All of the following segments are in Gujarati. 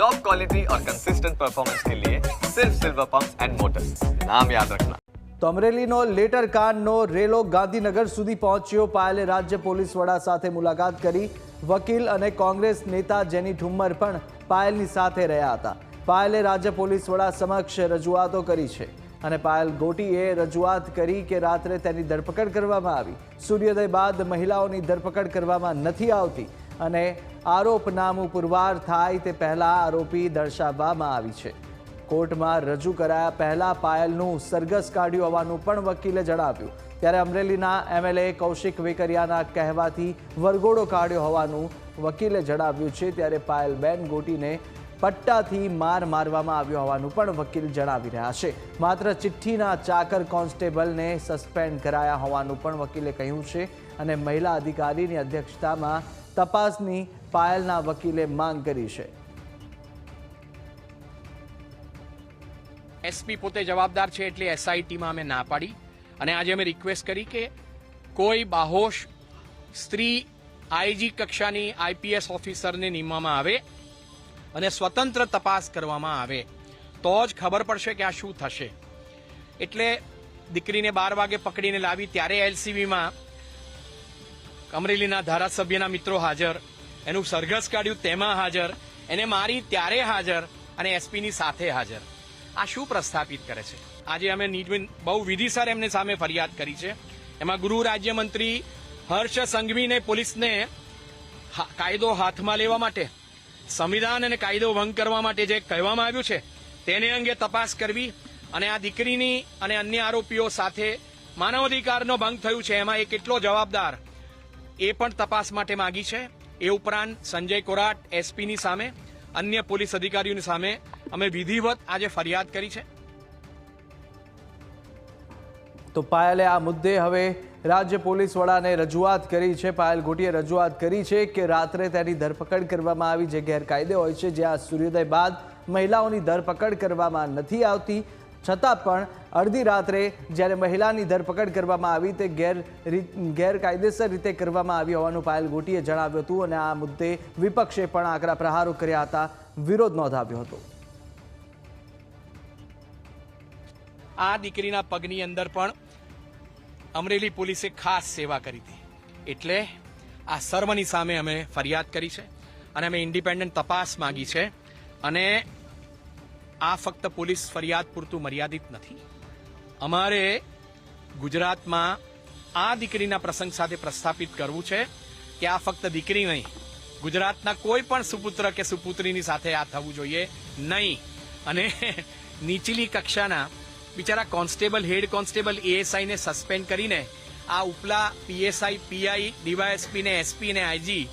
टॉप क्वालिटी और कंसिस्टेंट परफॉर्मेंस के लिए सिर्फ सिल्वर पंप एंड मोटर्स नाम याद रखना તો અમરેલીનો લેટર કાંડનો રેલો ગાંધીનગર સુધી પહોંચ્યો પાયલે રાજ્ય પોલીસ વડા સાથે મુલાકાત કરી વકીલ અને કોંગ્રેસ નેતા જેની ઠુમ્મર પણ પાયલની સાથે રહ્યા હતા પાયલે રાજ્ય પોલીસ વડા સમક્ષ રજૂઆતો કરી છે અને પાયલ ગોટીએ રજૂઆત કરી કે રાત્રે તેની ધરપકડ કરવામાં આવી સૂર્યોદય બાદ મહિલાઓની ધરપકડ કરવામાં નથી આવતી અને આરોપનામું પુરવાર થાય તે પહેલાં આરોપી દર્શાવવામાં આવી છે. કોર્ટમાં રજૂ કરાયા પહેલાં પાયલનું સરઘસ કાઢ્યું હોવાનું પણ વકીલે જણાવ્યું. ત્યારે અમરેલીના એમએલએ કૌશિક વેકરિયાના કહેવાથી વરઘોડો કાઢ્યો હોવાનું વકીલે જણાવ્યું છે. ત્યારે પાયલબેન ગોટીને પટ્ટાથી માર મારવામાં આવ્યો હોવાનું પણ વકીલ જણાવી રહ્યા છે. માત્ર ચિઠ્ઠીના ચાકર કોન્સ્ટેબલને સસ્પેન્ડ કરાયા હોવાનું પણ વકીલે કહ્યું છે અને મહિલા અધિકારીની અધ્યક્ષતામાં તપાસની પાયલના વકીલે માંગ કરી છે. એસપી પોતે જવાબદાર છે એટલે એસઆઈટીમાં અમે ના પાડી અને આજે અમે રિક્વેસ્ટ કરી કે કોઈ બાહોશ સ્ત્રી આઈજી કક્ષાની આઈપીએસ ઓફિસરને નિમવામાં આવે અને સ્વતંત્ર તપાસ કરવામાં આવે, તો જ ખબર પડશે કે આ શું થશે. એટલે દીકરીને બાર વાગે પકડીને લાવી, ત્યારે એલસીબીમાં અમરેલીના ધારાસભ્યના મિત્રો હાજર, એનું સરઘસ કાઢ્યું, તેમાં હાજર, એને મારી ત્યારે હાજર અને એસપીની સાથે હાજર. આ શું પ્રસ્થાપિત કરે છે? આજે અમે નીજવીન બહુ વિધિસર એમને સામે ફરિયાદ કરી છે. એમાં ગૃહ રાજ્યમંત્રી હર્ષ સંઘવીને પોલીસને કાયદો હાથમાં લેવા માટે સંવિધાન અને કાયદો ભંગ કરવા માટે જે કહેવામાં આવ્યું છે, તેને અંગે તપાસ કરવી અને આ દીકરીની અને અન્ય આરોપીઓ સાથે માનવ અધિકારનો ભંગ થયું છે, એમાં એ કેટલો જવાબદાર એ પણ તપાસ માટે માગી છે. એ ઉપરાંત સંજય કોરાટ, એસપીની સામે, અન્ય પોલીસ અધિકારીઓની સામે અમે વિધિવત આજે ફરિયાદ કરી છે. તો પાયલે આ મુદ્દે હવે રાજ્ય પોલીસ વડાને રજૂઆત કરી છે, પાયલ ઘોટીએ રજૂઆત કરી છે કે રાત્રે તેની ધરપકડ કરવામાં આવી જે ગેરકાયદે હોય છે, જ્યાં સૂર્યોદય બાદ મહિલાઓની ધરપકડ કરવામાં નથી આવતી. છતાં પણ અડધી રાત્રે જ્યારે મહિલાની ધરપકડ કરવામાં આવી તે ગેર ગેરકાયદેસર રીતે કરવામાં આવી હોવાનું પાયલ ગોટીએ જણાવ્યું હતું અને આ મુદ્દે વિપક્ષે પણ આકરા પ્રહારો કર્યા હતા, વિરોધ નોંધાવ્યો હતો. આ દીકરીના પગની અંદર પણ અમરેલી પોલીસે ખાસ સેવા કરી હતી. એટલે આ સર્વની સામે અમે ફરિયાદ કરી છે અને અમે ઇન્ડિપેન્ડન્ટ તપાસ માંગી છે અને આ ફક્ત પોલીસ ફરિયાદ પૂરતું મર્યાદિત નથી. અમારે ગુજરાતમાં આ દીકરીના પ્રસંગ સાથે પ્રસ્થાપિત કરવું છે કે આ ફક્ત દીકરી નહીં, ગુજરાતના કોઈ પણ સુપુત્ર કે સુપુત્રીની સાથે આ થવું જોઈએ નહીં. અને નીચલી કક્ષાના બિચારા કોન્સ્ટેબલ, હેડ કોન્સ્ટેબલ એએસઆઈ ને સસ્પેન્ડ કરીને આ ઉપલા પીએસઆઈ પીઆઈ ડીવાયએસપી ને એસપી ને આઈજી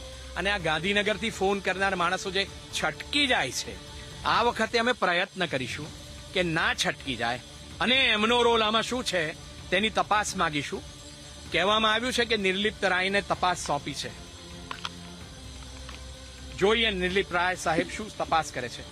અને આ ગાંધીનગરથી ફોન કરનાર માણસો જે છટકી જાય છે. આ વખતે અમે પ્રયત્ન કરીશું કે ના છટકી જાય અને એમનો રોલ આમાં શું છે તેની તપાસ માંગીશું. કહેવામાં આવ્યું છે કે નિર્લિપ્ત રાયને તપાસ સોંપી છે. જોઈએ નિર્લિપ્ત રાય સાહેબ શું તપાસ કરે છે.